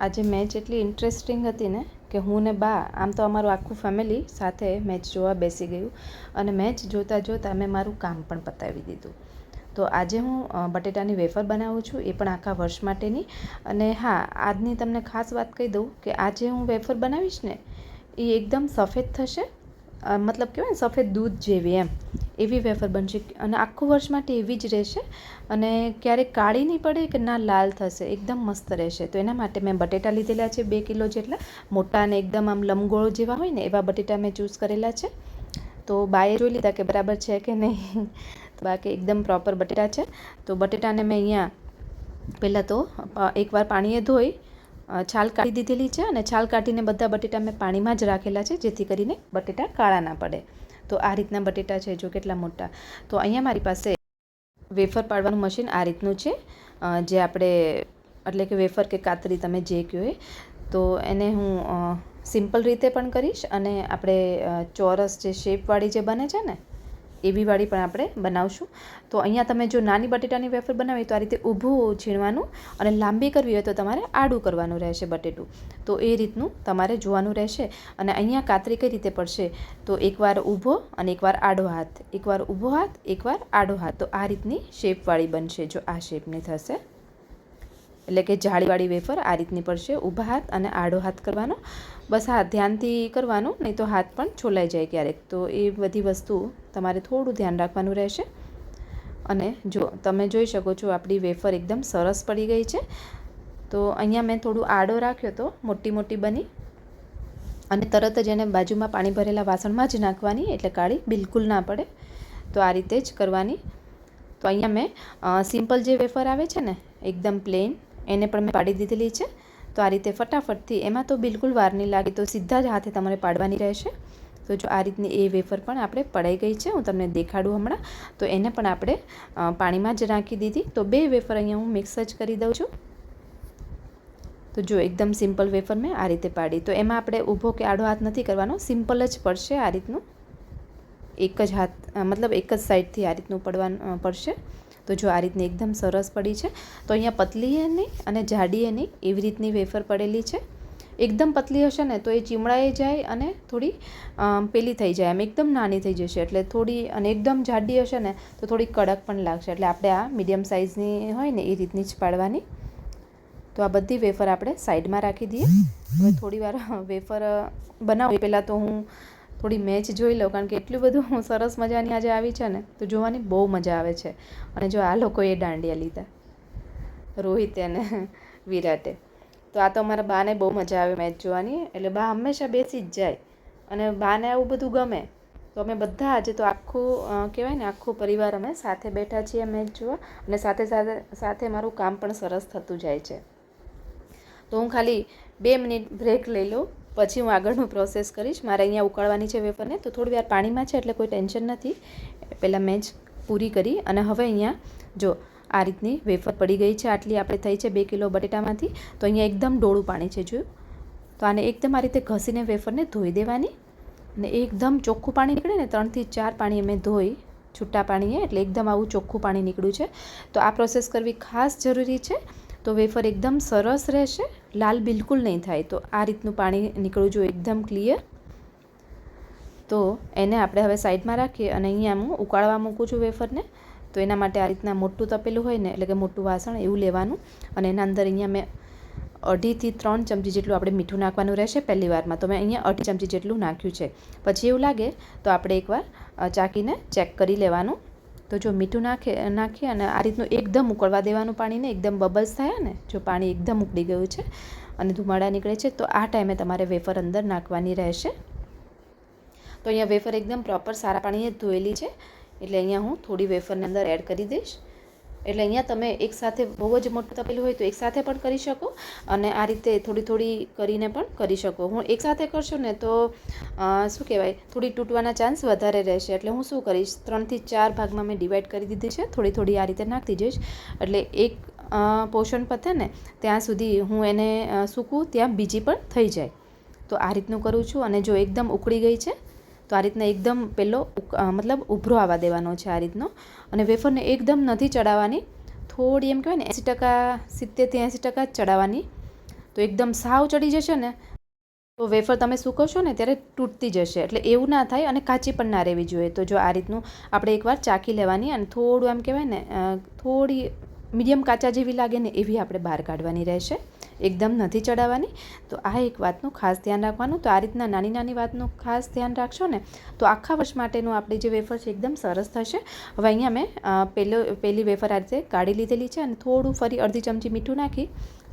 આજે મેચ એટલી ઇન્ટરેસ્ટિંગ હતી ને કે હું ને બા, આમ તો અમારું આખું ફેમિલી સાથે મેચ જોવા બેસી ગયું અને મેચ જોતાં જોતાં મેં મારું કામ પણ પતાવી દીધું. તો આજે હું બટેટાની વેફર બનાવું છું એ પણ આખા વર્ષ માટેની. અને હા, આજની તમને ખાસ વાત કહી દઉં કે આજે હું વેફર બનાવીશ ને, એ એકદમ સફેદ થશે મતલબ કહેવાય ને, સફેદ દૂધ જેવી એમ. એવી વેફર બનશે અને આખું વર્ષ માટે એવી જ રહેશે. અને ક્યારેક કાળી નહીં પડે કે ના, લાલ થશે. એકદમ મસ્ત રહેશે. તો એના માટે મેં બટેટા લીધેલા છે બે કિલો જેટલા. મોટા અને એકદમ આમ લંબગોળ જેવા હોય ને, એવા બટેટા મેં ચૂઝ કરેલા છે. તો બાએ જોઈ લીધા કે બરાબર છે કે નહીં. તો બાકી એકદમ પ્રોપર બટેટા છે. તો બટેટાને મેં અહીંયા પહેલાં તો એકવાર પાણીએ ધોઈ છાલ કાઢી દીધેલી છે અને છાલ કાઢીને બધા બટેટા મેં પાણીમાં જ રાખેલા છે, જેથી કરીને બટેટા કાળા ના પડે. તો આ રીતના બટેટા છે, જો કેટલા મોટા. તો અહીંયા મારી પાસે વેફર પાડવાનું મશીન આ રીતનું છે. જે આપણે, એટલે કે વેફર કે કાતરી તમે જે કહો એ. તો એને હું સિમ્પલ રીતે પણ કરીશ અને આપણે ચોરસ જે શેપવાળી જે બને છે ને એવી વાળી પણ આપણે બનાવશું. તો અહીંયા તમે જો નાની બટેટાની વેફર બનાવી તો આ રીતે ઊભું છીણવાનું અને લાંબી કરવી હોય તો તમારે આડું કરવાનું રહેશે બટેટું. તો એ રીતનું તમારે જોવાનું રહેશે અને અહીંયા કાતરી કઈ રીતે પડશે? તો એકવાર ઊભો અને એકવાર આડો હાથ. એકવાર ઊભો હાથ, એકવાર આડો હાથ. તો આ રીતની શેપવાળી બનશે જો આ શેપની થશે. એટલે કે જાળીવાળી વેફર આ રીતની પડશે. ઊભા હાથ અને આડો હાથ કરવાનો. બસ હાથ ધ્યાનથી કરવાનું, નહીં તો હાથ પણ છોલાઈ જાય ક્યારેક. તો એ બધી વસ્તુ તમારે થોડું ધ્યાન રાખવાનું રહેશે. અને જો તમે જોઈ શકો છો, આપણી વેફર એકદમ સરસ પડી ગઈ છે. તો અહીંયા મેં થોડું આડો રાખ્યો તો મોટી મોટી બની. અને તરત જ એને બાજુમાં પાણી ભરેલા વાસણમાં જ નાખવાની, એટલે કાળી બિલકુલ ના પડે. તો આ રીતે જ કરવાની. તો અહીંયા મેં સિમ્પલ જે વેફર આવે છે ને, એકદમ પ્લેન એને પણ મેં પાડી દીધેલી છે. તો આ રીતે ફટાફટથી એમાં તો બિલકુલ વાર નહીં લાગે, તો સીધા જ હાથે તમારે પાડવાની રહેશે. તો જો આ રીતની એ વેફર પણ આપણે પડાઈ ગઈ છે, હું તમને દેખાડું હમણાં. તો એને પણ આપણે પાણીમાં જ નાખી દીધી. તો બે વેફર અહીંયા હું મિક્સ જ કરી દઉં છું. તો જો એકદમ સિમ્પલ વેફર મેં આ રીતે પાડી. તો એમાં આપણે ઊભો કે આડો હાથ નથી કરવાનો, સિમ્પલ જ પડશે આ રીતનું. એક જ હાથ મતલબ એક જ સાઈડથી આ રીતનું પડવાનું પડશે. તો જો આ રીતની એકદમ સરસ પડી છે, તો અહીંયા પતલી એ નહીં અને જાડી એ નહીં, એવી રીતની વેફર પડેલી છે. એકદમ પતલી હશે ને તો એ ચીમળાઈ જાય અને થોડી પેલી થઈ જાય. એમ એકદમ નાની થઈ જશે એટલે થોડી, અને એકદમ જાડી હશે ને તો થોડી કડક પણ લાગશે. એટલે આપણે આ મીડિયમ સાઇઝની હોય ને એ રીતની જ પાડવાની. તો આ બધી વેફર આપણે સાઈડમાં રાખી દઈએ. હવે થોડી વાર વેફર બનાવું. પહેલાં તો હું થોડી મેચ જોઈ લઉં કારણ કે એટલું બધું સરસ મજાની આજે આવી છે ને, તો જોવાની બહુ મજા આવે છે. અને જો આ લોકોએ દાંડિયા લીધા, રોહિતે અને વિરાટે. તો આ તો અમારા બાને બહુ મજા આવે મેચ જોવાની, એટલે બા હંમેશા બેસી જ જાય. અને બાને આવું બધું ગમે, તો અમે બધા આજે તો આખું કહેવાય ને, આખું પરિવાર અમે સાથે બેઠા છીએ મેચ જોવા, અને સાથે સાથે સાથે મારું કામ પણ સરસ થતું જાય છે. તો હું ખાલી બે મિનિટ બ્રેક લઈ લઉં પછી હું આગળનું પ્રોસેસ કરીશ. મારે અહીંયા ઉકાળવાની છે વેફરને, તો થોડી વાર પાણીમાં છે એટલે કોઈ ટેન્શન નથી. પહેલાં મેં જ પૂરી કરી અને હવે અહીંયા જો આ રીતની વેફર પડી ગઈ છે, આટલી આપણે થઈ છે બે કિલો બટેટામાંથી, તો અહીંયા એકદમ ડોળું પાણી છે, જોયું? તો આને એકદમ આ રીતે ઘસીને વેફરને ધોઈ દેવાની અને એકદમ ચોખ્ખું પાણી નીકળે ને, ત્રણથી ચાર પાણી અમે ધોઈ, છૂટા પાણીએ, એટલે એકદમ આવું ચોખ્ખું પાણી નીકળ્યું છે. તો આ પ્રોસેસ કરવી ખાસ જરૂરી છે. તો વેફર એકદમ સરસ રહેશે, લાલ બિલકુલ નહીં થાય. તો આ રીતનું પાણી નીકળવું જોઈએ એકદમ ક્લિયર તો એને આપણે હવે સાઈડમાં રાખીએ અને અહીંયા હું ઉકાળવા મૂકું છું વેફરને. તો એના માટે આ રીતના મોટું તપેલું હોય ને એટલે કે મોટું વાસણ એવું લેવાનું. અને એના અંદર અહીંયા મેં અઢીથી ત્રણ ચમચી જેટલું આપણે મીઠું નાખવાનું રહેશે પહેલી વારમાં. તો મેં અહીંયા અઢી ચમચી જેટલું નાખ્યું છે. પછી એવું લાગે તો આપણે એકવાર ચાકીને ચેક કરી લેવાનું. તો જો મીઠું નાખે, નાખી અને આ રીતનું એકદમ ઉકળવા દેવાનું પાણીને એકદમ બબલ્સ થયા ને, જો પાણી એકદમ ઉકળી ગયું છે અને ધુમાડા નીકળે છે, તો આ ટાઈમે તમારે વેફર અંદર નાખવાની રહેશે. તો અહીંયા વેફર એકદમ પ્રોપર સારા પાણીએ ધોયેલી છે, એટલે અહીંયા હું થોડી વેફરને અંદર એડ કરી દઈશ. એટલે અહીંયા તમે એકસાથે બહુ જ મોટું તપેલું હોય તો એકસાથે પણ કરી શકો અને આ રીતે થોડી થોડી કરીને પણ કરી શકો. હું એકસાથે કરશો ને તો શું કહેવાય, થોડી તૂટવાના ચાન્સ વધારે રહેશે. એટલે હું શું કરીશ, ત્રણથી ચાર ભાગમાં મેં ડિવાઈડ કરી દીધી છે. થોડી થોડી આ રીતે નાખતી જઈશ. એટલે એક પોષણ પતે ને, ત્યાં સુધી હું એને સૂકું, ત્યાં બીજી પણ થઈ જાય. તો આ રીતનું કરું છું અને જો એકદમ ઉકળી ગઈ છે તો આ રીતના એકદમ ઉક- મતલબ ઉભરો આવવા દેવાનો છે આ રીતનો. અને વેફરને એકદમ નથી ચડાવવાની. થોડી એમ કહેવાય ને, એંસી ટકા સિત્તેરથી એંસી ટકા જ ચડાવવાની. તો એકદમ સાવ ચડી જશે ને, તો વેફર તમે સૂકવશો ને, ત્યારે તૂટતી જશે. એટલે એવું ના થાય અને કાચી પણ ના રહેવી જોઈએ. તો જો આ રીતનું આપણે એકવાર ચાખી લેવાની અને થોડું એમ કહેવાય ને થોડી મીડિયમ કાચા જેવી લાગે ને, એવી આપણે બહાર કાઢવાની રહેશે. એકદમ નથી ચડાવવાની. તો આ એક વાતનું ખાસ ધ્યાન રાખવાનું. તો આ રીતના નાની નાની વાતનું ખાસ ધ્યાન રાખશો ને, તો આખા વર્ષ માટેનું આપણી જે વેફર છે એકદમ સરસ થશે. હવે અહીંયા મેં પહેલો પહેલી વેફર આ રીતે કાઢી લીધેલી છે અને થોડું ફરી અડધી ચમચી મીઠું નાખી,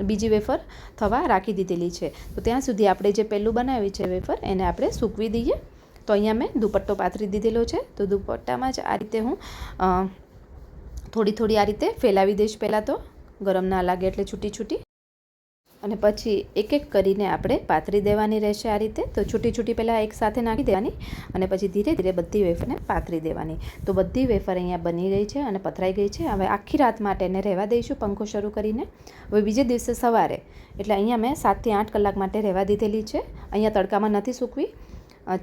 બીજી વેફર થવા રાખી દીધેલી છે. તો ત્યાં સુધી આપણે જે પહેલું બનાવ્યું છે વેફર, એને આપણે સૂકવી દઈએ. તો અહીંયા મેં દુપટ્ટો પાથરી દીધેલો છે. તો દુપટ્ટામાં જ આ રીતે હું થોડી થોડી આ રીતે ફેલાવી દઈશ પહેલાં તો. ગરમ ના લાગે એટલે છૂટી છૂટી. અને પછી એક એક કરીને આપણે પાથરી દેવાની રહેશે આ રીતે. તો છૂટી છૂટી પહેલાં એક સાથે નાખી દેવાની અને પછી ધીરે ધીરે બધી વેફરને પાથરી દેવાની. તો બધી વેફર અહીંયા બની ગઈ છે અને પથરાઈ ગઈ છે. હવે આખી રાત માટે એને રહેવા દઈશું પંખો શરૂ કરીને. હવે બીજે દિવસે સવારે, એટલે અહીંયા મેં સાતથી આઠ કલાક માટે રહેવા દીધેલી છે. અહીંયા તડકામાં નથી સૂકવી.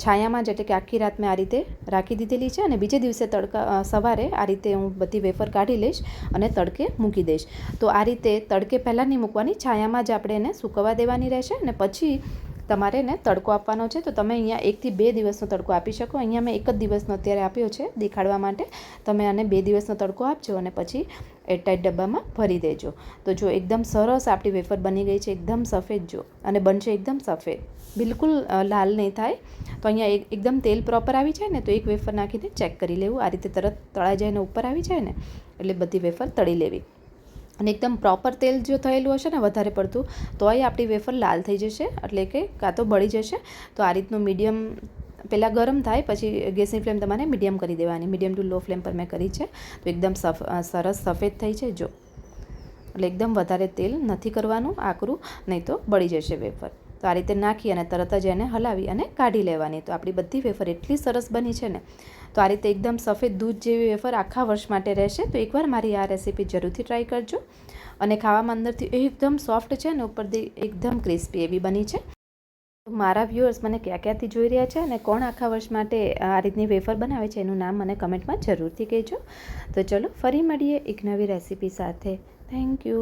છાયામાં જ એટલે કે આખી રાત મેં આ રીતે રાખી દીધેલી છે અને બીજે દિવસે તડકા સવારે આ રીતે હું બધી વેફર કાઢી લઈશ અને તડકે મૂકી દઈશ. તો આ રીતે તડકે પહેલાં નહીં મૂકવાની, છાયામાં જ આપણે એને સૂકવવા દેવાની રહેશે અને પછી તમારે એને તડકો આપવાનો છે. તો તમે અહીંયા એકથી બે દિવસનો તડકો આપી શકો. અહીંયા મેં એક જ દિવસનો અત્યારે આપ્યો છે દેખાડવા માટે. તમે આને બે દિવસનો તડકો આપજો અને પછી એરટાઈટ ડબ્બામાં ભરી દેજો. તો જો એકદમ સરસ આપણી વેફર બની ગઈ છે, એકદમ સફેદ જો અને બનશે એકદમ સફેદ. બિલકુલ લાલ નહીં થાય. તો અહીંયા એક, એકદમ તેલ પ્રોપર આવી જાય ને, તો એક વેફર નાખીને ચેક કરી લેવું. આ રીતે તરત તળાઈ જાય ને ઉપર આવી જાય ને, એટલે બધી વેફર તળી લેવી. અને એકદમ પ્રોપર તેલ જો થયેલું હશે ને, વધારે પડતું, તોય આપણી વેફર લાલ થઈ જશે, એટલે કે કાં તો બળી જશે. તો આ રીતનું મીડિયમ પહેલાં ગરમ થાય, પછી ગેસની ફ્લેમ તમારે મીડિયમ કરી દેવાની. મીડિયમ ટુ લો ફ્લેમ પર મેં કરી છે. તો એકદમ સફ સરસ સફેદ થઈ છે, જો. એટલે એકદમ વધારે તેલ નથી કરવાનું, આકરું, નહીં તો બળી જશે વેફર તો આ રીતે નાખી અને તરત જ એને હલાવી અને કાઢી લેવાની. તો આપણી બધી વેફર એટલી સરસ બની છે ને. તો આ રીતે એકદમ સફેદ દૂધ જેવી વેફર આખા વર્ષ માટે રહેશે. તો એકવાર મારી આ રેસીપી જરૂરથી ટ્રાય કરજો. અને ખાવામાં અંદરથી એકદમ સોફ્ટ છે અને ઉપરથી એકદમ ક્રિસ્પી એવી બની છે. મારા વ્યૂઅર્સ મને ક્યાં ક્યાંથી જોઈ રહ્યા છે અને કોણ આખા વર્ષ માટે આ રીતની વેફર બનાવે છે એનું નામ મને કમેન્ટમાં જરૂરથી કહેજો. તો ચલો ફરી મળીએ એક નવી રેસીપી સાથે. Thank you